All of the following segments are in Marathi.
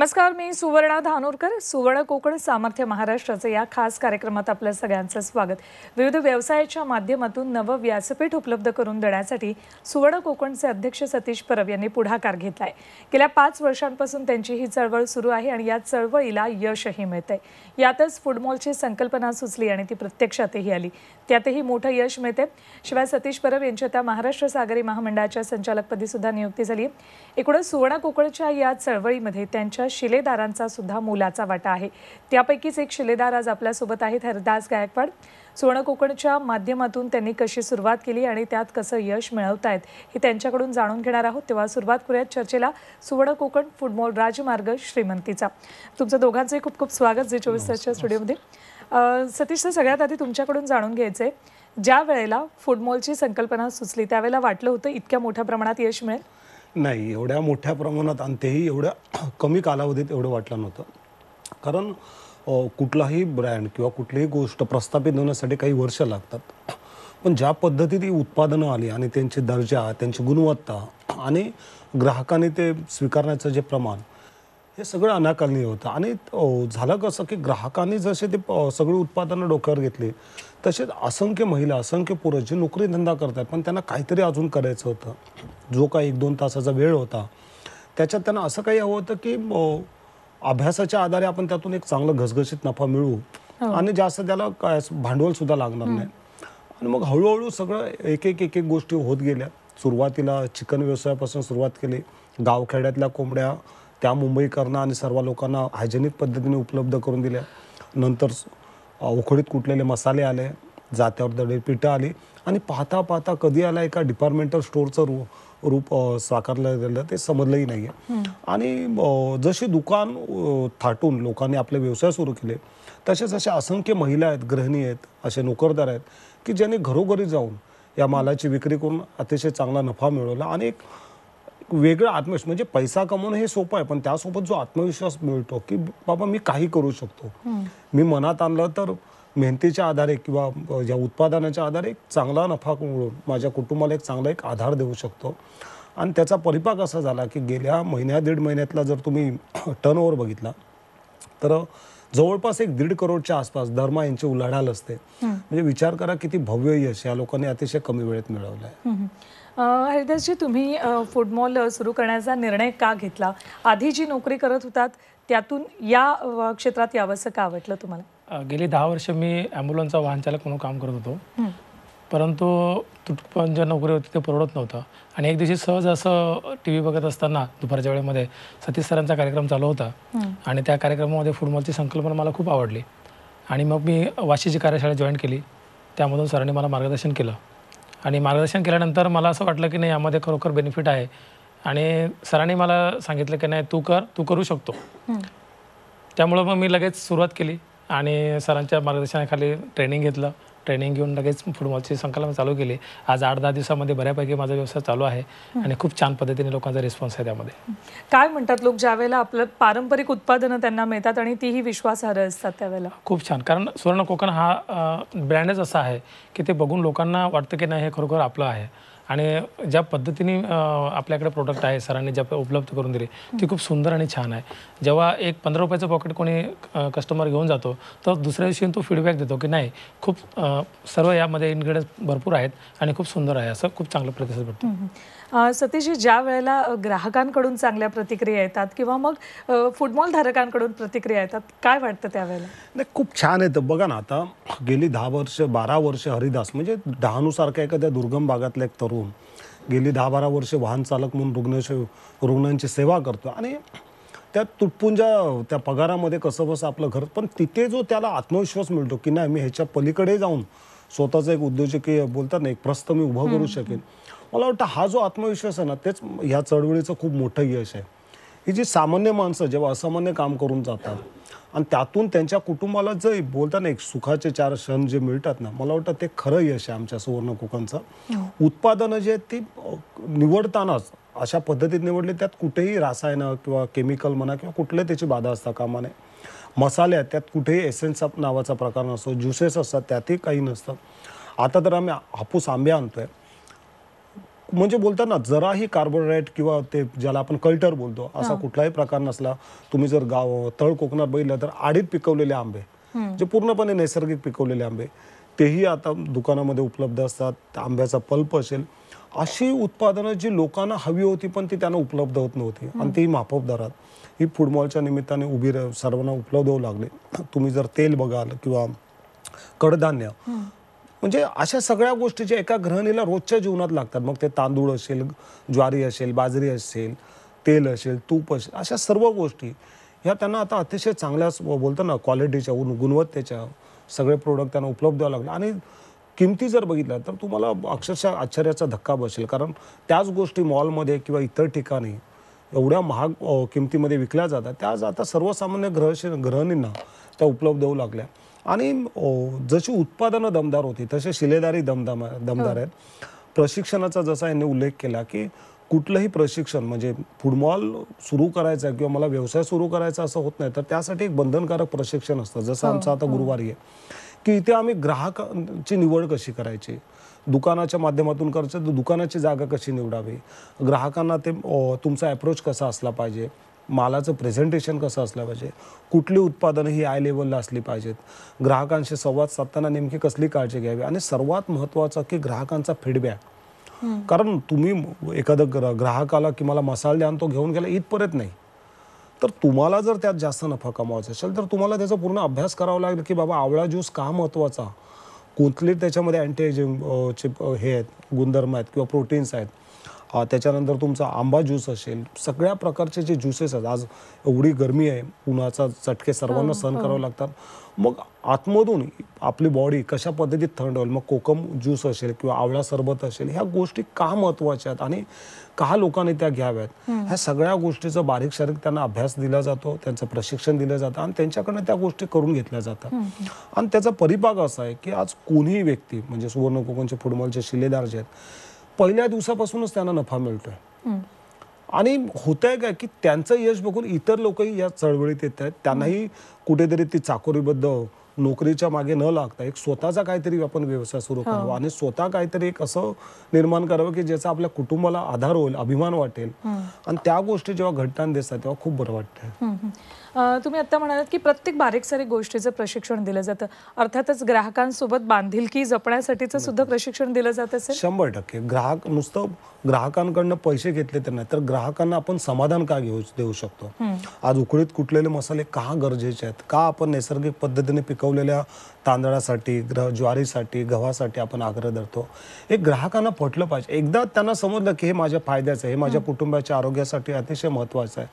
नमस्कार मी सुवर्णा धानोरकर सुवर्ण कोकण सामर्थ्य महाराष्ट्राचं या खास कार्यक्रमात आपल्या सगळ्यांचं स्वागत. विविध व्यवसायाच्या माध्यमातून नवं व्यासपीठ उपलब्ध करून देण्यासाठी सुवर्ण कोकणचे अध्यक्ष सतीश परब यांनी पुढाकार घेतलाय. गेल्या पाच वर्षांपासून त्यांची ही चळवळ सुरू आहे आणि या चळवळीला यशही मिळतंय. यातच फुडमॉलची संकल्पना सुचली आणि ती प्रत्यक्षातही आली. त्यातही मोठं यश मिळते शिवाय सतीश परब यांच्या त्या महाराष्ट्र सागरी महामंडळाच्या संचालकपदी सुद्धा नियुक्ती झाली एकूणच सुवर्ण कोकणच्या या चळवळीमध्ये त्यांच्या शिलेदारांचा सुद्धा मोलाचा वाटा आहे. त्यापैकीच एक शिलेदार आज आपल्यासोबत आहेत हरदास गायकवाड. सुवर्ण कोकणच्या माध्यमातून त्यांनी कशी सुरुवात केली आणि त्यात कसं यश मिळवतायत हे त्यांच्याकडून जाणून घेणार आहोत. तेव्हा सुरुवात करूयात चर्चेला सुवर्ण कोकण फुटबॉल राजमार्ग श्रीमंतीचा. तुमचं दोघांचंही खूप खूप स्वागत जे चोवीस तासच्या स्टुडिओमध्ये. सतीश सर सगळ्यात आधी तुमच्याकडून जाणून घ्यायचं आहे ज्या वेळेला फुटबॉलची संकल्पना सुचली त्यावेळेला वाटलं होतं इतक्या मोठ्या प्रमाणात यश मिळेल? नाही एवढ्या मोठ्या प्रमाणात आणि तेही एवढ्या कमी कालावधीत एवढं वाटलं नव्हतं. कारण कुठलाही ब्रँड किंवा कुठलीही गोष्ट प्रस्थापित होण्यासाठी काही वर्ष लागतात. पण ज्या पद्धतीत ही उत्पादनं आली आणि त्यांची दर्जा त्यांची गुणवत्ता आणि ग्राहकाने ते स्वीकारण्याचं जे प्रमाण हे सगळं अनाकलनीय होतं. आणि झालं कसं की ग्राहकांनी जसे ते सगळी उत्पादनं डोक्यावर घेतली तसेच असंख्य महिला असंख्य पुरुष जे नोकरी धंदा करतात पण त्यांना काहीतरी अजून करायचं होतं. जो काही एक दोन तासाचा वेळ होता त्याच्यात त्यांना असं काही हवं होतं की अभ्यासाच्या आधारे आपण त्यातून एक चांगलं घसघशीत नफा मिळवू. आणि जास्त त्याला काय भांडवल सुद्धा लागणार नाही. आणि मग हळूहळू सगळं एक एक एक एक गोष्टी होत गेल्या. सुरुवातीला चिकन व्यवसायापासून सुरुवात केली. गावखेड्यातल्या कोंबड्या त्या मुंबईकरांना आणि सर्व लोकांना हायजेनिक पद्धतीने उपलब्ध करून दिल्या. नंतर उकडीत कुटलेले मसाले आले जात्यावर दडे पिठं आली आणि पाहता पाहता कधी आला एका डिपार्टमेंटल स्टोअरचं रूप रूप साकारलं गेलं ते समजलंही नाही आहे आणि जसे दुकान थाटून लोकांनी आपले व्यवसाय सुरू केले तसेच अशा असंख्य महिला आहेत गृहिणी आहेत असे नोकरदार आहेत की ज्यांनी घरोघरी जाऊन या मालाची विक्री करून अतिशय चांगला नफा मिळवला आणि एक वेगळा आत्मविश्वास म्हणजे पैसा कमवणं हे सोपं आहे पण त्यासोबत जो आत्मविश्वास मिळतो की बाबा मी काही करू शकतो. मी मनात आणलं तर मेहनतीच्या आधारे किंवा या उत्पादनाच्या आधारे एक चांगला नफा मिळवून माझ्या कुटुंबाला एक चांगला एक आधार देऊ शकतो. आणि त्याचा परिपाक असा झाला की गेल्या महिन्या दीड महिन्यातला जर तुम्ही टर्नओव्हर बघितला तर जवळपास एक दीड करोडच्या आसपास दरमा यांची उलाढाल असते. म्हणजे विचार करा किती भव्य यश या लोकांनी अतिशय कमी वेळेत मिळवलं आहे हरिदासजी तुम्ही अं, फूडमॉल अं, सुरू करण्याचा निर्णय का घेतला? आधी जी नोकरी करत होतात त्यातून या क्षेत्रात यावंसं का वाटलं तुम्हाला? गेली दहा वर्ष मी ॲम्ब्युलन्सचा वाहन चालक म्हणून काम करत होतो. परंतु तुटपण ज्या नोकरी होती ते परवडत नव्हतं. आणि एक दिवशी सहज असं टी व्ही बघत असताना दुपारच्या वेळेमध्ये सतीश सरांचा कार्यक्रम चालू होता. आणि त्या कार्यक्रमामध्ये फुटबॉलची संकल्पना मला खूप आवडली. आणि मग मी वाशीची कार्यशाळा जॉईन केली. त्यामधून सरांनी मला मार्गदर्शन केलं. आणि मार्गदर्शन केल्यानंतर मला असं वाटलं की नाही यामध्ये खरोखर बेनिफिट आहे. आणि सरांनी मला सांगितलं की नाही तू कर तू करू शकतो. त्यामुळं मग मी लगेच सुरुवात केली आणि सरांच्या मार्गदर्शनाखाली ट्रेनिंग घेतलं. ट्रेनिंग घेऊन लगेच फुटबॉलची संकल्पना चालू केली. आज आठ दहा दिवसामध्ये बऱ्यापैकी माझा व्यवसाय चालू आहे आणि खूप छान पद्धतीने लोकांचा रिस्पॉन्स आहे त्यामध्ये. काय म्हणतात लोक ज्या वेळेला आपलं पारंपरिक उत्पादनं त्यांना मिळतात आणि तीही विश्वासार्ह असतात त्यावेळेला? खूप छान. कारण सुवर्ण कोकण हा ब्रँडच असा आहे की ते बघून लोकांना वाटतं की नाही हे खरोखर आपलं आहे. आणि ज्या पद्धतीने आपल्याकडे प्रोडक्ट आहे सरांनी ज्या उपलब्ध करून दिली ती खूप सुंदर आणि छान आहे. जेव्हा एक पंधरा रुपयाचं पॉकेट कोणी कस्टमर घेऊन जातो तर दुसऱ्या दिवशी तो फीडबॅक देतो की नाही खूप सर्व यामध्ये इन्ग्रेडियंट्स भरपूर आहेत आणि खूप सुंदर आहे असं खूप चांगला प्रतिसाद भेटतो. सतीशजी ज्या वेळेला ग्राहकांकडून चांगल्या प्रतिक्रिया येतात किंवा मग अं, फुटबॉल धारकांकडून प्रतिक्रिया येतात काय वाटतं त्यावेळेला? नाही खूप छान येतं बघा ना आता गेली दहा वर्ष बारा वर्ष हरिदास म्हणजे डहाणूसारख्या एखाद्या दुर्गम भागातला एक तरुण गेली दहा बारा वर्ष वाहन चालक म्हणून रुग्ण रुग्णांची सेवा करतो. आणि त्या तुटपुंजा त्या पगारामध्ये कसं बसं आपलं घर पण तिथे जो त्याला आत्मविश्वास मिळतो की नाही मी ह्याच्या पलीकडे जाऊन स्वतःचा एक उद्योजकीय बोलतात ना एक प्रस्त मी उभं करू शकेन. मला वाटतं हा जो आत्मविश्वास आहे ना तेच ह्या चळवळीचं खूप मोठं यश आहे. ही जी सामान्य माणसं जेव्हा असामान्य काम करून जातात आणि त्यातून त्यांच्या कुटुंबाला जे बोलतात ना एक सुखाचे चार क्षण जे मिळतात ना मला वाटतं ते खरं यश आहे आमच्या सुवर्ण कोकणचं. उत्पादनं जे आहेत ती निवडतानाच अशा पद्धतीत निवडली त्यात कुठेही रासायनं किंवा केमिकल म्हणा किंवा कुठले त्याची बाधा असता कामा नये. मसाले आहेत त्यात कुठेही एसेन्स नावाचा प्रकार नसतो ज्युसेस असतात त्यातही काही नसतं. आता तर आम्ही हापूस आंबे आणतोय. म्हणजे बोलताना जराही कार्बोहायड्रेट किंवा ते ज्याला आपण कल्टर बोलतो असा कुठलाही प्रकार नसला तुम्ही जर गाव तळ कोकणात बघितलं तर आडीत पिकवलेले आंबे जे पूर्णपणे नैसर्गिक पिकवलेले आंबे तेही आता दुकानामध्ये उपलब्ध असतात आंब्याचा पल्प असेल अशी उत्पादनं जी लोकांना हवी होती पण ती त्यांना उपलब्ध होत नव्हती. आणि तीही माफक दरात. ही फुटबॉलच्या निमित्ताने उभी सर्वांना उपलब्ध होऊ लागले. तुम्ही जर तेल बघाल किंवा कडधान्य म्हणजे अशा सगळ्या गोष्टी ज्या एका गृहिणीला रोजच्या जीवनात लागतात. मग ते तांदूळ असेल ज्वारी असेल बाजरी असेल तेल असेल तूप असेल अशा सर्व गोष्टी ह्या त्यांना आता अतिशय चांगल्या बोलतो ना क्वालिटीच्या गुणवत्तेच्या सगळे प्रोडक्ट त्यांना उपलब्ध व्हायला लागले. आणि किमती जर बघितल्या तर तुम्हाला अक्षरशः आश्चर्याचा धक्का बसेल. कारण त्याच गोष्टी मॉलमध्ये किंवा इतर ठिकाणी एवढ्या महाग किमतीमध्ये विकल्या जातात. त्याच आता सर्वसामान्य ग्रह गृहिणींना त्या उपलब्ध होऊ लागल्या. आणि जशी उत्पादनं दमदार होती तसे शिलेदारी दमदाम दमदार आहेत. प्रशिक्षणाचा जसा यांनी उल्लेख केला की कुठलंही प्रशिक्षण म्हणजे फुटबॉल सुरू करायचं किंवा मला व्यवसाय सुरू करायचा असं होत नाही तर त्यासाठी एक बंधनकारक प्रशिक्षण असतं. जसं आमचं आता गुरुवारी आहे. की इथे आम्ही ग्राहकांची निवड कशी करायची? दुकानाच्या माध्यमातून करायचं दुकानाची जागा कशी निवडावी? ग्राहकांना ते तुमचा अप्रोच कसा असला पाहिजे? मालाचं प्रेझेंटेशन कसं असलं पाहिजे? कुठली उत्पादनं ही आय लेवलला असली पाहिजेत? ग्राहकांशी संवाद साधताना नेमकी कसली काळजी घ्यावी? आणि सर्वात महत्त्वाचं की ग्राहकांचा फीडबॅक कारण तुम्ही एखादं ग्रा- ग्राहकाला की मला मसाला द्या आणि तो घेऊन गेला इथपर्यंत नाही. तर तुम्हाला जर त्यात जास्त नफा कमावायचा असेल तर तुम्हाला त्याचा पूर्ण अभ्यास करावा लागेल की बाबा आवळा ज्यूस का महत्त्वाचा कुठले त्याच्यामध्ये अँटी एजिंग चे हे आहेत गुणधर्म आहेत किंवा प्रोटीन्स आहेत. त्याच्यानंतर तुमचा आंबा ज्यूस असेल सगळ्या प्रकारचे जे ज्युसेस आहेत आज एवढी गरमी आहे उन्हाचा चटके सर्वांना सहन करावे लागतात. मग आतमधून आपली बॉडी कशा पद्धतीत थंड होईल? मग कोकम ज्यूस असेल किंवा आवळा सरबत असेल ह्या गोष्टी का महत्त्वाच्या आहेत आणि का लोकांनी त्या घ्याव्यात? ह्या सगळ्या गोष्टीचा बारीक शारीक त्यांना अभ्यास दिला जातो त्यांचं प्रशिक्षण दिलं जातं आणि त्यांच्याकडनं त्या गोष्टी करून घेतल्या जातात. आणि त्याचा परिपाक असा आहे की आज कोणीही व्यक्ती म्हणजे सुवर्ण कोकणचे फुटबॉलचे शिलेदार जे आहेत पहिल्या दिवसापासूनच त्यांना नफा मिळतोय. आणि होत आहे काय की त्यांचं यश बघून इतर लोकही या चळवळीत येत आहेत. त्यांनाही कुठेतरी ती चाकोरीबद्ध नोकरीच्या मागे न लागता एक स्वतःचा काहीतरी आपण व्यवसाय सुरू करावा. आणि स्वतः काहीतरी एक असं निर्माण करावं की ज्याचा आपल्या कुटुंबाला आधार होईल अभिमान वाटेल. आणि त्या गोष्टी जेव्हा घडताना दिसतात तेव्हा खूप बरं वाटतं तुम्ही आता म्हणालात की प्रत्येक बारीक सारीक गोष्टीचं प्रशिक्षण दिलं जातं. अर्थातच ग्राहकांसोबत बांधिलकी जपण्यासाठीचं सुद्धा प्रशिक्षण दिलं जात असेल? शंभर टक्के. ग्राहक नुसतं ग्राहकांकडनं पैसे घेतले तर नाही तर ग्राहकांना आपण समाधान का घेऊ देऊ शकतो? आज उकळीत कुटलेले मसाले का गरजेचे आहेत? का आपण नैसर्गिक पद्धतीने पिकवलेल्या तांदळासाठी ग्रह ज्वारीसाठी गव्हासाठी आपण आग्रह धरतो? हे ग्राहकांना पटलं पाहिजे. एकदा त्यांना समजलं की हे माझ्या फायद्याचं आहे हे माझ्या कुटुंबाच्या आरोग्यासाठी अतिशय महत्त्वाचं आहे.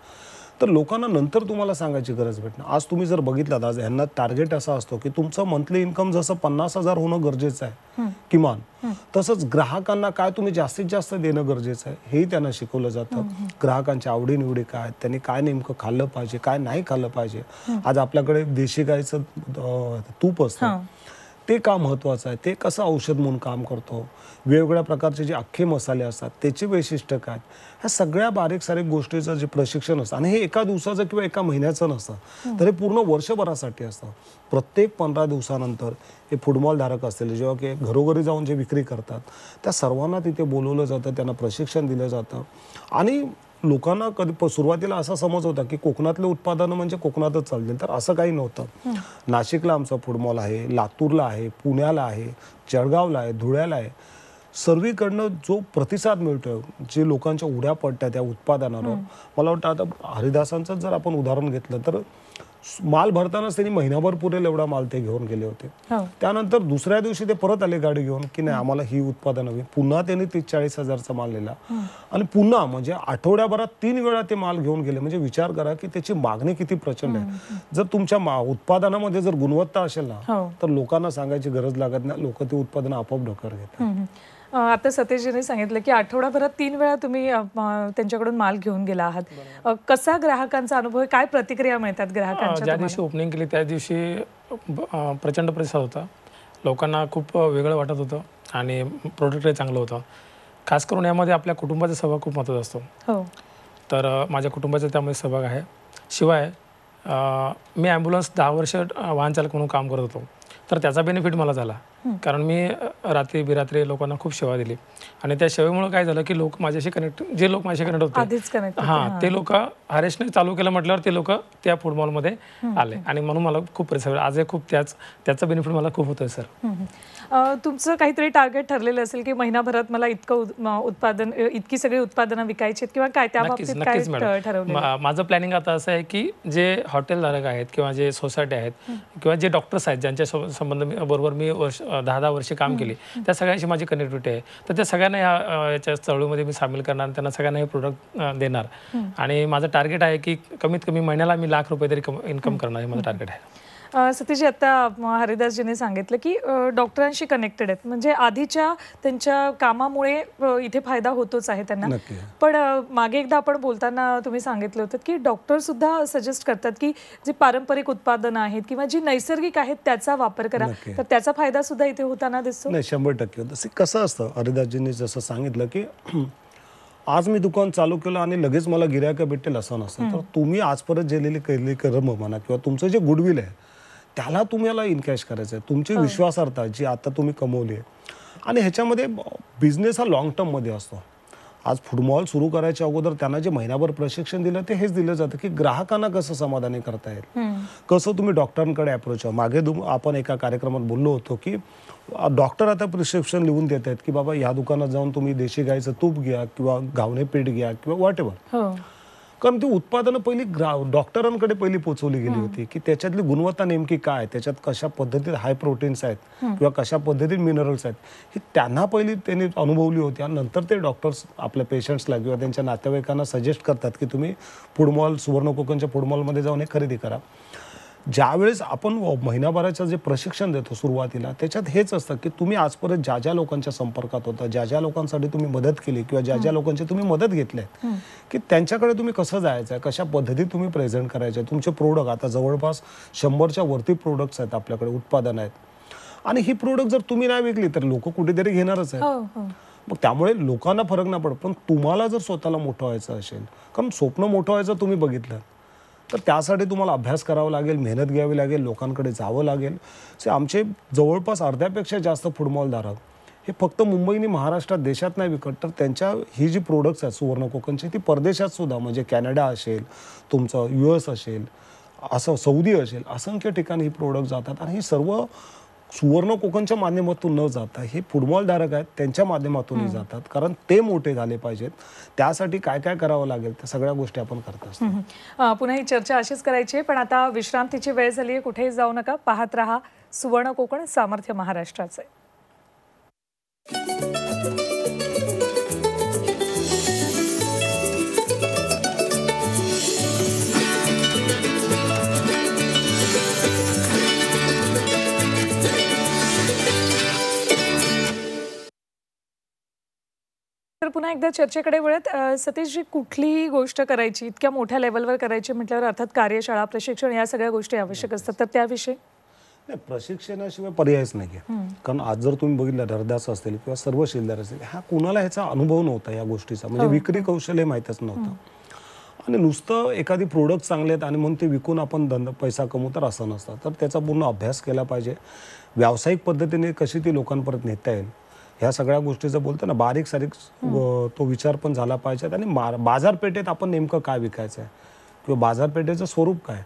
तर लोकांना नंतर तुम्हाला सांगायची गरज भेटणार. आज तुम्ही जर बघितलात आज यांना टार्गेट असा असतो की तुमचं मंथली इन्कम जसं पन्नास हजार होणं गरजेचं आहे किमान. तसंच ग्राहकांना काय तुम्ही जास्तीत जास्त देणं गरजेचं आहे हेही त्यांना शिकवलं जातं. ग्राहकांच्या आवडीनिवडी काय त्यांनी काय नेमकं खाल्लं पाहिजे काय नाही खाल्लं पाहिजे. आज आपल्याकडे देशी गायचं तूप असतं. ते का महत्वाचं आहे? ते कसं औषध म्हणून काम करतो? वेगवेगळ्या प्रकारचे जे अख्खे मसाले असतात त्याचे वैशिष्ट्य काय? ह्या सगळ्या बारीक सारीक गोष्टीचं जे प्रशिक्षण असतं आणि हे एका दिवसाचं किंवा एका महिन्याचं नसतं तर हे पूर्ण वर्षभरासाठी असतं. प्रत्येक पंधरा दिवसानंतर हे फुटबॉल धारक असतील जेव्हा की घरोघरी जाऊन जे विक्री करतात त्या सर्वांना तिथे बोलवलं जातं त्यांना प्रशिक्षण दिलं जातं. आणि लोकांना कधी प- सुरुवातीला असा समज होता की कोकणातले उत्पादनं म्हणजे कोकणातच चालतील तर असं काही नव्हतं. नाशिकला आमचा फुटबॉल आहे लातूरला आहे पुण्याला आहे जळगावला आहे धुळ्याला आहे. सर्वीकडनं जो प्रतिसाद मिळतोय जे लोकांच्या उड्या पडतात त्या उत्पादनावर मला वाटतं आता हरिदासांचं जर आपण उदाहरण घेतलं तर माल भरतानाच त्यांनी महिनाभर पुरेल एवढा माल ते घेऊन गेले होते. हो. त्यानंतर दुसऱ्या दिवशी ते परत आले गाडी घेऊन की नाही आम्हाला ही उत्पादन हवी. पुन्हा त्यांनी तीस चाळीस हजारचा माल नेला. आणि पुन्हा म्हणजे आठवड्याभरात तीन वेळा ते माल घेऊन गेले. म्हणजे विचार करा की त्याची मागणी किती प्रचंड आहे. जर तुमच्या उत्पादनामध्ये जर गुणवत्ता असेल ना हो. तर लोकांना सांगायची गरज लागत नाही. लोक ते उत्पादन आपोआप ढकर घेतात. आता सतेशजीने सांगितलं की आठवडाभरात तीन वेळा तुम्ही त्यांच्याकडून माल घेऊन गेला आहात. कसा ग्राहकांचा अनुभव? काय प्रतिक्रिया मिळतात ग्राहकांच्या ज्या दिवशी ओपनिंग केली त्या दिवशी प्रचंड प्रतिसाद होता. लोकांना खूप वेगळं वाटत होतं आणि प्रोडक्टही चांगलं होतं. खास करून यामध्ये आपल्या कुटुंबाचा सहभाग खूप महत्त्वाचा असतो. हो. तर माझ्या कुटुंबाचा त्यामध्ये सहभाग आहे. शिवाय मी ॲम्ब्युलन्स दहा वर्ष वाहन चालक म्हणून काम करत होतो. तर त्याचा बेनिफिट मला झाला. कारण मी रात्री बिरात्री लोकांना खूप सेवा दिली. आणि त्या सेवेमुळे काय झालं की लोक माझ्याशी कनेक्ट जे लोक माझ्याशी कनेक्ट होते. हा ते लोक हरेशने चालू केलं म्हटल्यावर ते लोक त्या फुटबॉलमध्ये आले. आणि म्हणून मला खूप परिसर आजही खूप त्याच त्याचा बेनिफिट मला खूप होतोय सर तुमचं काहीतरी टार्गेट ठरलेलं असेल की महिनाभरात मला इतकं उत्पादन इतकी सगळी उत्पादनं विकायची आहेत किंवा काय त्या बाबतीत काय ठरवलं माझं प्लॅनिंग आता असं आहे की जे हॉटेलधारक आहेत किंवा जे सोसायटी आहेत किंवा जे डॉक्टर्स आहेत ज्यांच्या संबंध मी- बरोबर मी वर्ष दहा दहा वर्षे काम केली त्या सगळ्यांशी माझी कनेक्टिव्हिटी आहे. तर त्या सगळ्यांना या अ, याच्या चळवळीमध्ये मी सामील करणार त्यांना सगळ्यांना हे प्रोडक्ट देणार. आणि माझं टार्गेट आहे की कमीत कमी महिन्याला मी लाख रुपये तरी इन्कम करणार हे माझं टार्गेट आहे. सतीशजी आता हरिदासजीने सांगितलं की डॉक्टरांशी कनेक्टेड आहेत. म्हणजे आधीच्या त्यांच्या कामामुळे इथे फायदा होतोच आहे त्यांना. पण मागे एकदा आपण बोलताना तुम्ही सांगितलं होतं की डॉक्टर सुद्धा सजेस्ट करतात की जे पारंपरिक उत्पादनं आहेत किंवा जी नैसर्गिक आहेत त्याचा वापर करा. तर त्याचा फायदा सुद्धा इथे होताना दिसतो? नाही शंभर टक्के तसे कसं असतं हरिदासजींनी जसं सांगितलं की आज मी दुकान चालू केलं आणि लगेच मला गिरायक भेटेल असं नसतं. तर तुम्ही आजपर्यंत जेलेली केलेली कर्म म्हणा किंवा तुमचं जे गुडविल आहे त्याला तुम्हाला इनकॅश करायचं आहे. तुमची विश्वासार्हता जी आता तुम्ही कमवली आहे. आणि ह्याच्यामध्ये बिझनेस हा लॉंग टर्ममध्ये असतो. आज फुटबॉल सुरू करायच्या अगोदर त्यांना जे महिनाभर प्रशिक्षण दिलं ते हेच दिलं जातं की ग्राहकांना कसं समाधानी करता येईल. कसं तुम्ही डॉक्टरांकडे अप्रोच मागे आपण एका कार्यक्रमात बोललो होतो की डॉक्टर आता प्रिस्क्रिप्शन लिहून देत आहेत की बाबा या दुकानात जाऊन तुम्ही देशी गाईचं तूप घ्या किंवा घावणे पीठ घ्या किंवा वॉट हो. कारण ती उत्पादनं पहिली ग्रा डॉक्टरांकडे पहिली पोहोचवली गेली होती की त्याच्यातली गुणवत्ता नेमकी काय? त्याच्यात कशा पद्धतीत हाय प्रोटीन्स आहेत? किंवा कशा पद्धतीत मिनरल्स आहेत? ही त्यांना पहिली त्यांनी अनुभवली होती आणि नंतर ते डॉक्टर्स आपल्या पेशंट्सला किंवा त्यांच्या नातेवाईकांना सजेस्ट करतात की तुम्ही फुडमॉल सुवर्ण कोकणच्या फुडमॉलमध्ये जाऊन हे खरेदी करा. ज्यावेळेस आपण महिनाभराचं जे प्रशिक्षण देतो सुरुवातीला त्याच्यात हेच असतं की तुम्ही आजपर्यंत ज्या ज्या लोकांच्या संपर्कात होता ज्या ज्या लोकांसाठी तुम्ही मदत केली किंवा ज्या ज्या लोकांची तुम्ही मदत घेतली की त्यांच्याकडे तुम्ही कसं जायचं आहे? कशा पद्धतीत तुम्ही प्रेझेंट करायचे तुमचे प्रोडक्ट आता जवळपास शंभरच्या वरती प्रोडक्ट्स आहेत आपल्याकडे उत्पादन आहेत. आणि ही प्रोडक्ट जर तुम्ही नाही विकली तर लोक कुठेतरी घेणारच आहेत. हो हो. मग त्यामुळे लोकांना फरक नाही पडत. पण तुम्हाला जर स्वतःला मोठं व्हायचं असेल कारण स्वप्न मोठं व्हायचं तुम्ही बघितलं. तर त्यासाठी तुम्हाला अभ्यास करावा लागेल मेहनत घ्यावी लागेल लोकांकडे जावं लागेल. से आमचे जवळपास अर्ध्यापेक्षा जास्त फुटबॉलधारक हे फक्त मुंबई आणि महाराष्ट्रात देशात नाही विकत तर त्यांच्या ही जी प्रोडक्ट्स आहेत सुवर्ण कोकणची ती परदेशात सुद्धा म्हणजे कॅनडा असेल तुमचं यू एस असेल असं सौदी असेल असंख्य ठिकाणी ही प्रोडक्ट जातात. आणि ही सर्व सुवर्ण कोकणच्या माध्यमातून न जाता हे फुटबॉलधारक आहेत त्यांच्या माध्यमातूनही जातात. कारण ते मोठे झाले पाहिजेत. त्यासाठी काय काय करावं लागेल त्या सगळ्या गोष्टी आपण करत असतो. पुन्हा ही चर्चा अशीच करायची पण आता विश्रांतीची वेळ झाली आहे. कुठेही जाऊ नका पाहत राहा सुवर्ण कोकण सामर्थ्य महाराष्ट्राचे. पुन्हा एकदा चर्चेकडे वळत सतीशजी कुठलीही गोष्ट करायची इतक्या मोठ्या लेवलवर करायची म्हटल्यावर अर्थात कार्यशाळा प्रशिक्षण या सगळ्या गोष्टी आवश्यक असतात. तर त्याविषयी? नाही प्रशिक्षणाशिवाय पर्यायच नाही कारण आज जर तुम्ही बघितलं हरदास असतील किंवा सर्व शिलदार असतील हा कुणाला ह्याचा अनुभव नव्हता या गोष्टीचा. म्हणजे विक्री कौशल्य माहीतच नव्हतं. आणि नुसतं एखादी प्रोडक्ट चांगले आहेत आणि म्हणून ते विकून आपण धंदा पैसा कमवू तर असं नसतं. तर त्याचा पूर्ण अभ्यास केला पाहिजे. व्यावसायिक पद्धतीने कशी ती लोकांपर्यंत नेता येईल? ह्या सगळ्या गोष्टीचं बोलतो ना बारीक सारीक तो विचार पण झाला पाहिजे. आणि बाजारपेठेत आपण नेमकं काय विकायचं आहे? किंवा बाजारपेठेचं स्वरूप काय?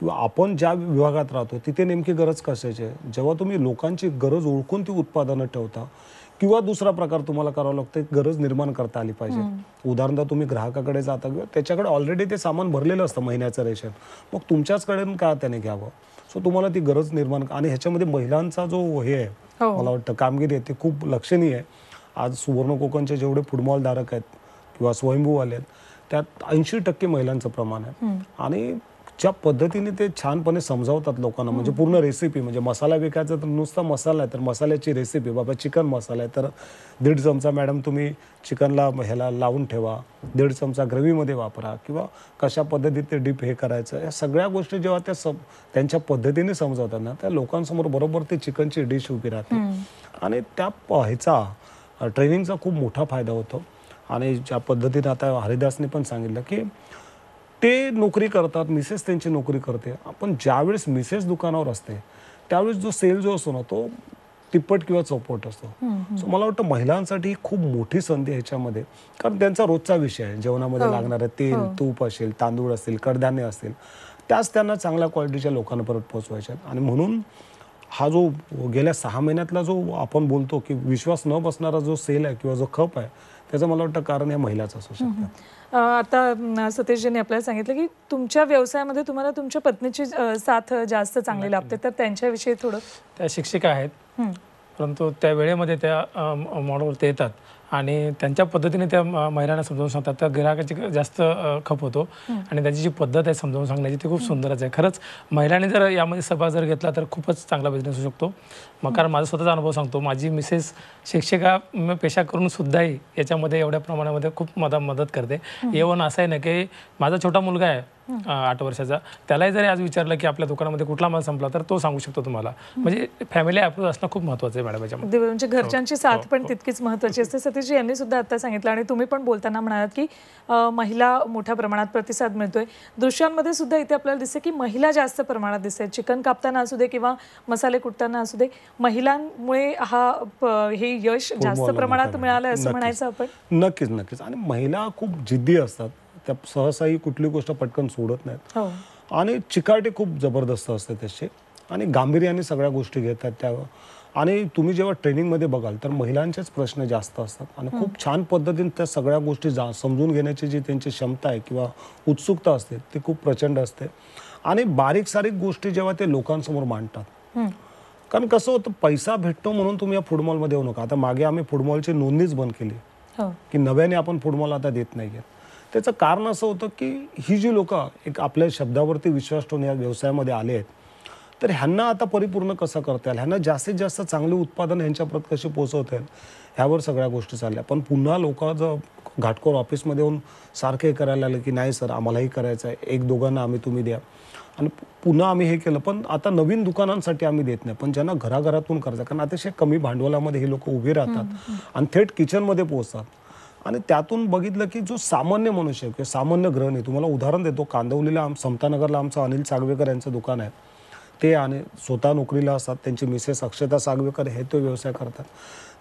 किंवा आपण ज्या विभागात राहतो तिथे नेमकी गरज कशाची आहे? जेव्हा तुम्ही लोकांची गरज ओळखून ती उत्पादनं ठेवता किंवा दुसरा प्रकार तुम्हाला करावा लागतो एक गरज निर्माण करता आली पाहिजे. उदाहरणतः तुम्ही ग्राहकाकडे जाता किंवा त्याच्याकडे ऑलरेडी ते सामान भरलेलं असतं महिन्याचं रेशन. मग तुमच्याचकडे का त्याने घ्यावं? सो तुम्हाला ती गरज निर्माण आणि ह्याच्यामध्ये महिलांचा जो हे आहे. मला वाटतं कामगिरी आहे ती खूप लक्षणीय आहे. आज सुवर्ण कोकणचे जेवढे फुटबॉल धारक आहेत किंवा स्वयंभूवाले आहेत त्यात ऐंशी टक्के महिलांचं प्रमाण आहे. आणि ज्या पद्धतीने ते छानपणे समजावतात लोकांना म्हणजे पूर्ण रेसिपी म्हणजे मसाला विकायचा तर नुसता मसाला आहे तर मसाल्याची रेसिपी बाबा चिकन मसाला आहे तर दीड चमचा मॅडम तुम्ही चिकनला ह्याला लावून ठेवा दीड चमचा ग्रेव्हीमध्ये वापरा किंवा कशा पद्धतीत ते डीप हे करायचं या सगळ्या गोष्टी जेव्हा त्या सम त्यांच्या पद्धतीने समजावतात ना त्या लोकांसमोर बरोबर ती चिकनची डिश उभी राहते. आणि त्या ह्याचा ट्रेनिंगचा खूप मोठा फायदा होतो. आणि ज्या पद्धतीने आता हरिदासने पण सांगितलं की ते नोकरी करतात मिसेस त्यांची नोकरी करते. आपण ज्यावेळेस मिसेस दुकानावर असते त्यावेळेस जो सेल जो असतो ना तो तिप्पट किंवा चौपट असतो. सो मला वाटतं महिलांसाठी ही खूप मोठी संधी ह्याच्यामध्ये. कारण त्यांचा रोजचा विषय आहे. जेवणामध्ये लागणारं तेल तूप असेल तांदूळ असतील कडधान्य असतील त्याच त्यांना चांगल्या क्वालिटीच्या लोकांपर्यंत पोहोचवायच्या. आणि म्हणून हा जो गेल्या सहा महिन्यातला जो आपण बोलतो की विश्वास न बसणारा जो सेल आहे किंवा जो खप आहे त्याचं मला वाटतं कारण या महिलाच असू शकतं. आता सतीशजींनी आपल्याला सांगितलं की तुमच्या व्यवसायामध्ये तुम्हाला तुमच्या पत्नीची साथ जास्त चांगली लाभते तर त्यांच्याविषयी थोडं. त्या शिक्षिका आहेत. हं. परंतु त्या वेळेमध्ये त्या मॉडलवरती येतात. आणि त्यांच्या पद्धतीने त्या महिलांना समजावून सांगतात. त्या ग्राहकाची जास्त खप होतो. आणि त्याची जी पद्धत आहे समजावून सांगण्याची ती खूप सुंदरच आहे. खरंच महिलांनी जर यामध्ये सहभाग जर घेतला तर खूपच चांगला बिझनेस होऊ शकतो. मग कारण माझा स्वतःचा अनुभव सांगतो. माझी मिसेस शिक्षिका म- पेशा करून सुद्धाही याच्यामध्ये एवढ्या प्रमाणामध्ये खूप मदत मदत करते. येवन असं आहे ना की माझा छोटा मुलगा आहे. आठ वर्षाचा. त्यालाही जरी आज विचारलं की आपल्या दुकानामध्ये कुठला माल संपला तर तो सांगू शकतो तुम्हाला. म्हणजे फॅमिली अप्रोच असणं खूप महत्वाचं आहे मॅडम याच्यामध्ये. म्हणजे घरच्यांची साथ पण तितकीच महत्वाची असते. सतीशजी यांनी सुद्धा आता सांगितलं आणि तुम्ही पण बोलताना म्हणालात की महिला मोठ्या प्रमाणात प्रतिसाद मिळतोय. दृश्यांमध्ये सुद्धा इथे आपल्याला दिसते की महिला जास्त प्रमाणात दिसते चिकन कापताना असू दे किंवा मसाले कुटताना असू दे महिलांमुळे हा हे यश जास्त प्रमाणात मिळालं असं. म्हणायचं आपण? नक्कीच नक्कीच. आणि महिला खूप जिद्दी असतात. त्या सहसाही कुठली गोष्ट पटकन सोडत नाहीत. हो. आणि चिकाटी खूप जबरदस्त असते त्याचे. आणि गांभीर्याने सगळ्या गोष्टी घेतात त्या. आणि तुम्ही जेव्हा ट्रेनिंगमध्ये बघाल तर महिलांचेच प्रश्न जास्त असतात. आणि खूप छान पद्धतीने त्या सगळ्या गोष्टी जा समजून घेण्याची जी त्यांची क्षमता आहे किंवा उत्सुकता असते ती खूप प्रचंड असते. आणि बारीक सारीक गोष्टी जेव्हा ते लोकांसमोर मांडतात. कारण कसं होतं पैसा भेटतो म्हणून तुम्ही या फुटबॉलमध्ये येऊ नका. आता मागे आम्ही फुटबॉलची नोंदणीच बंद केली. हो. की नव्याने आपण फुटबॉल आता देत नाही त्याचं कारण असं होतं की ही जी लोक एक आपल्या शब्दावरती विश्वास ठेवून या व्यवसायामध्ये आले आहेत तर ह्यांना आता परिपूर्ण कसं करता येईल? ह्यांना जास्तीत जास्त चांगले उत्पादन ह्यांच्यापर्यंत कशी पोहोचवता येईल? ह्यावर सगळ्या गोष्टी चालल्या. पण पुन्हा लोक जर घाटकोर ऑफिसमध्ये येऊन सारखे करायला लागले की नाही सर आम्हालाही करायचं आहे. एक दोघांना आम्ही तुम्ही द्या. आणि पुन्हा आम्ही हे केलं. पण आता नवीन दुकानांसाठी आम्ही देत नाही. पण ज्यांना घराघरातून करायचं कारण अतिशय कमी भांडवलामध्ये हे लोक उभे राहतात आणि थेट किचनमध्ये पोहोचतात. आणि त्यातून बघितलं की जो सामान्य मनुष्य किंवा सामान्य गृहिणी तुम्हाला उदाहरण देतो कांदवलीला आम समतानगरला आमचं अनिल सागवेकर यांचं दुकान आहे. ते आणि स्वतः नोकरीला असतात त्यांची मिसेस अक्षता सागवेकर हे तो व्यवसाय करतात.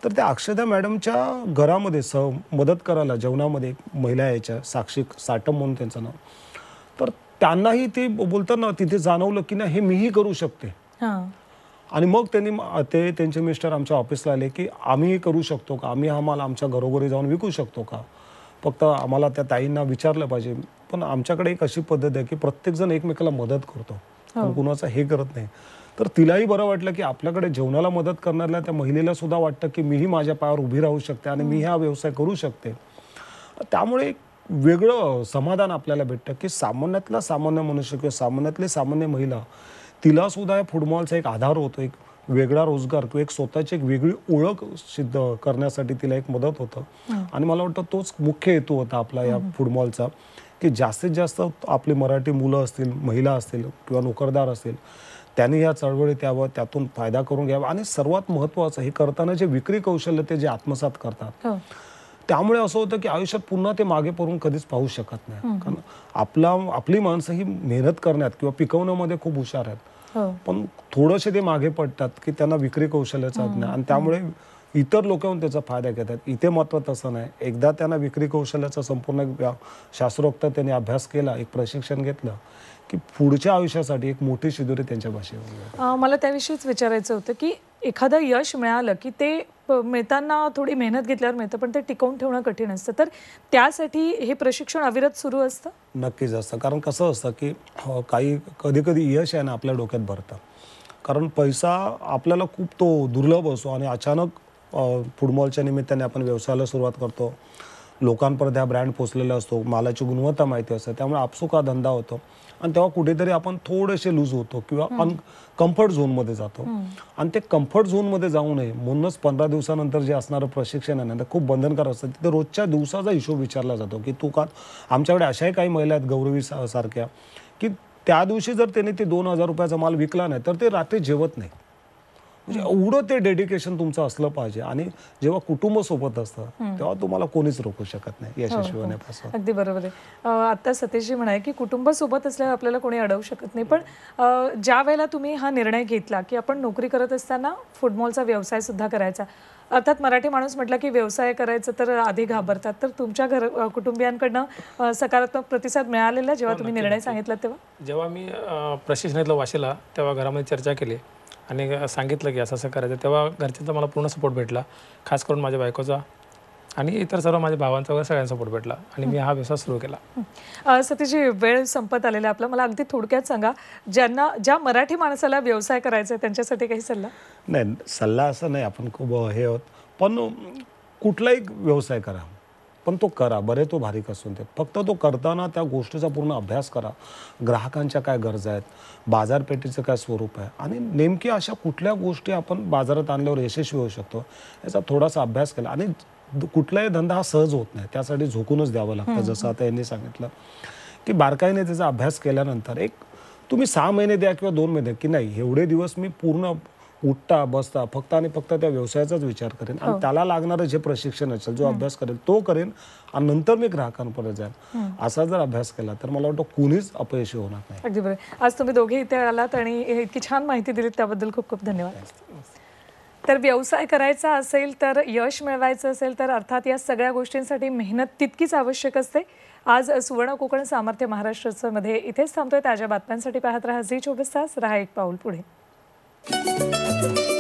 तर त्या अक्षता मॅडमच्या घरामध्ये स मदत करायला जेवणामध्ये एक महिला यायच्या साक्षी साटम म्हणून त्यांचं नाव. तर त्यांनाही ते बोलताना तिथे जाणवलं की नाही हे मीही करू शकते. आणि मग त्यांनी ते त्यांचे मिस्टर आमच्या ऑफिसला आले की आम्ही करू शकतो का? आम्ही हा माल आमच्या घरोघरी जाऊन विकू शकतो का? फक्त आम्हाला त्या ताईंना विचारलं पाहिजे. पण आमच्याकडे एक अशी पद्धत आहे की प्रत्येकजण एकमेकाला मदत करतो. पण कुणाचं हे करत नाही. तर तिलाही बरं वाटलं की आपल्याकडे जेवणाला मदत करणाऱ्या त्या महिलेला सुद्धा वाटतं की मीही माझ्या पायावर उभी राहू शकते आणि मी हा व्यवसाय करू शकते. त्यामुळे एक वेगळं समाधान आपल्याला भेटतं की सामान्यातला सामान्य मनुष्य किंवा सामान्यातली सामान्य महिला तिला सुद्धा या फुटबॉलचा एक आधार होतो एक वेगळा रोजगार किंवा एक स्वतःची एक वेगळी ओळख सिद्ध करण्यासाठी तिला एक मदत होतं. आणि मला वाटतं तोच मुख्य हेतू होता आपला या फुटबॉलचा की जास्तीत जास्त आपली मराठी मुलं असतील महिला असतील किंवा नोकरदार असतील त्यांनी या चळवळीत यावं त्यातून फायदा करून घ्यावा आणि सर्वात महत्त्वाचं हे करताना जे विक्री कौशल्य ते जे आत्मसात करतात हो. त्यामुळे असं होतं की आयुष्यात पुन्हा ते मागे पडून कधीच पाहू शकत नाही. कारण आपला आपली माणसं ही मेहनत करण्यात किंवा पिकवण्यामध्ये खूप हुशार आहेत. पण थोडेसे ते मागे पडतात की त्यांना विक्री कौशल्याचा ज्ञान आणि त्यामुळे इतर लोक येऊन त्याचा फायदा घेतात. इथे मात्र तसं नाही. एकदा त्यांना विक्री कौशल्याचा संपूर्ण शास्त्रोक्त त्यांनी अभ्यास केला एक प्रशिक्षण घेतलं की पुढच्या आयुष्यासाठी एक मोठी शिदोरी त्यांच्या भाषेवर मला त्याविषयीच विचारायचं होतं की एखादं यश मिळालं की ते प- मिळताना थोडी मेहनत घेतल्यावर मिळतं पण ते टिकवून ठेवणं कठीण असतं. तर त्यासाठी हे प्रशिक्षण अविरत सुरू असतं? नक्कीच असतं. कारण कसं असतं की काही कधी कधी यश आहे ना आपल्या डोक्यात भरतं. कारण पैसा आपल्याला खूप तो दुर्लभ असतो आणि अचानक फुटबॉलच्या निमित्ताने आपण व्यवसायाला सुरुवात करतो. लोकांपर्यंत हा ब्रँड पोचलेला असतो मालाची गुणवत्ता माहिती असते त्यामुळे आपसुक हा धंदा होतो. आणि तेव्हा कुठेतरी आपण थोडेसे लूज होतो किंवा अन कम्फर्ट झोनमध्ये जातो. आणि ते कम्फर्ट झोनमध्ये जाऊ नये म्हणूनच पंधरा दिवसानंतर जे असणारं प्रशिक्षण आहे ना ते खूप बंधनकार असतं. तिथे रोजच्या दिवसाचा हिशोब विचारला जातो की तू का आमच्याकडे अशाही काही महिला आहेत गौरवी सारख्या की त्या दिवशी जर त्याने ते दोन हजार रुपयाचा माल विकला नाही तर ते रात्री जेवत नाही. म्हणजे एवढं ते डेडिकेशन तुमचं असलं पाहिजे. आणि जेव्हा कुटुंब सोबत असतं तेव्हा तुम्हाला कोणीच रोखू शकत नाही यशस्वी होण्यापासून अगदी बरोबर आहे. आता सतीशजी म्हणाले की कुटुंबासोबत असल्यावर आपल्याला कोणी अडवू शकत नाही. पण ज्या वेळेला तुम्ही हा निर्णय घेतला की आपण नोकरी करत असताना फुटबॉलचा व्यवसाय सुद्धा करायचा. अर्थात मराठी माणूस म्हटलं की व्यवसाय करायचं तर आधी घाबरतात. तर तुमच्या घर कुटुंबियांकडनं सकारात्मक प्रतिसाद मिळालेला जेव्हा तुम्ही निर्णय सांगितला तेव्हा? जेव्हा मी प्रशिक्षण घेतलं वाशीला तेव्हा घरामध्ये चर्चा केली. आणि सांगितलं की असं असं करायचं. तेव्हा घरच्यांचा मला पूर्ण सपोर्ट भेटला. खास करून माझ्या बायकोचा आणि इतर सर्व माझ्या भावांचा वगैरे सगळ्यांचा सपोर्ट भेटला. आणि मी हा व्यवसाय सुरू केला. अ, सतीशजी वेळ संपत आलेला आहे आपला. मला अगदी थोडक्यात सांगा ज्यांना ज्या मराठी माणसाला व्यवसाय करायचा आहे त्यांच्यासाठी काही सल्ला? नाही सल्ला असं नाही. आपण खूप हे आहोत. पण कुठलाही व्यवसाय करा. पण तो करा. बरे तो बारीक असून ते. फक्त तो करताना त्या गोष्टीचा पूर्ण अभ्यास करा. ग्राहकांच्या काय गरजा आहेत? बाजारपेठेचं काय स्वरूप आहे? आणि नेमकी अशा कुठल्या गोष्टी आपण बाजारात आणल्यावर यशस्वी होऊ शकतो? याचा थोडासा अभ्यास केला. आणि कुठलाही धंदा हा सहज होत नाही. त्यासाठी झोकूनच द्यावं लागतं. जसं आता यांनी सांगितलं की बारकाईने त्याचा अभ्यास केल्यानंतर एक तुम्ही सहा महिने द्या किंवा दोन महिने. की नाही एवढे दिवस मी पूर्ण उठता बसता फक्त आणि फक्त त्या व्यवसायाचाच विचार करेन. आणि त्याला लागणारं जे प्रशिक्षण असेल जो अभ्यास करेल तो करेन आणि नंतर मी ग्राहकांपर्यंत जाईन. असा जर अभ्यास केला तर मला वाटतं कुणीच अपयशी होणार नाही. अगदी बरोबर. आज तुम्ही दोघे इथे आलात आणि इतकी छान माहिती दिलीत त्याबद्दल खूप खूप धन्यवाद. तर व्यवसाय करायचा असेल तर यश मिळवायचं असेल तर अर्थात या सगळ्या गोष्टींसाठी मेहनत तितकीच आवश्यक असते. आज सुवर्ण कोकण सामर्थ्य महाराष्ट्राचं मध्ये इथेच थांबतोय. ताज्या बातम्यांसाठी पाहत राहा झी चोवीस तास. राहा एक पाऊल पुढे. Música